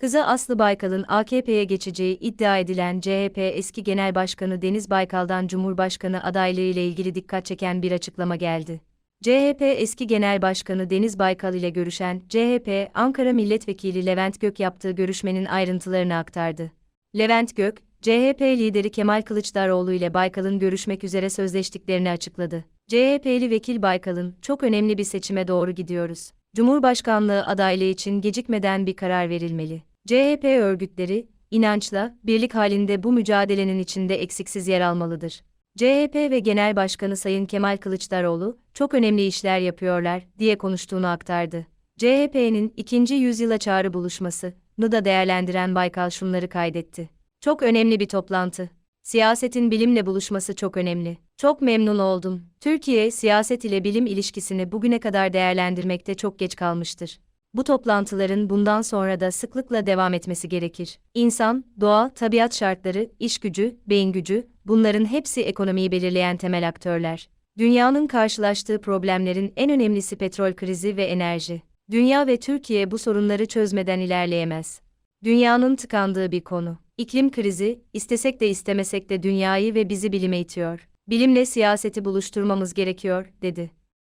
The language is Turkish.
Kızı Aslı Baykal'ın AKP'ye geçeceği iddia edilen CHP eski Genel Başkanı Deniz Baykal'dan Cumhurbaşkanı adaylığı ile ilgili dikkat çeken bir açıklama geldi. CHP eski Genel Başkanı Deniz Baykal ile görüşen CHP Ankara Milletvekili Levent Gök yaptığı görüşmenin ayrıntılarını aktardı. Levent Gök, CHP lideri Kemal Kılıçdaroğlu ile Baykal'ın görüşmek üzere sözleştiklerini açıkladı. CHP'li vekil Baykal'ın çok önemli bir seçime doğru gidiyoruz. Cumhurbaşkanlığı adaylığı için gecikmeden bir karar verilmeli. CHP örgütleri, inançla, birlik halinde bu mücadelenin içinde eksiksiz yer almalıdır. CHP ve Genel Başkanı Sayın Kemal Kılıçdaroğlu, çok önemli işler yapıyorlar, diye konuştuğunu aktardı. CHP'nin ikinci yüzyıla çağrı buluşmasını da değerlendiren Baykal şunları kaydetti. Çok önemli bir toplantı. Siyasetin bilimle buluşması çok önemli. Çok memnun oldum. Türkiye, siyaset ile bilim ilişkisini bugüne kadar değerlendirmekte çok geç kalmıştır. Bu toplantıların bundan sonra da sıklıkla devam etmesi gerekir. İnsan, doğa, tabiat şartları, iş gücü, beyin gücü, bunların hepsi ekonomiyi belirleyen temel aktörler. Dünyanın karşılaştığı problemlerin en önemlisi petrol krizi ve enerji. Dünya ve Türkiye bu sorunları çözmeden ilerleyemez. Dünyanın tıkandığı bir konu. İklim krizi, istesek de istemesek de dünyayı ve bizi bilime itiyor. Bilimle siyaseti buluşturmamız gerekiyor, dedi.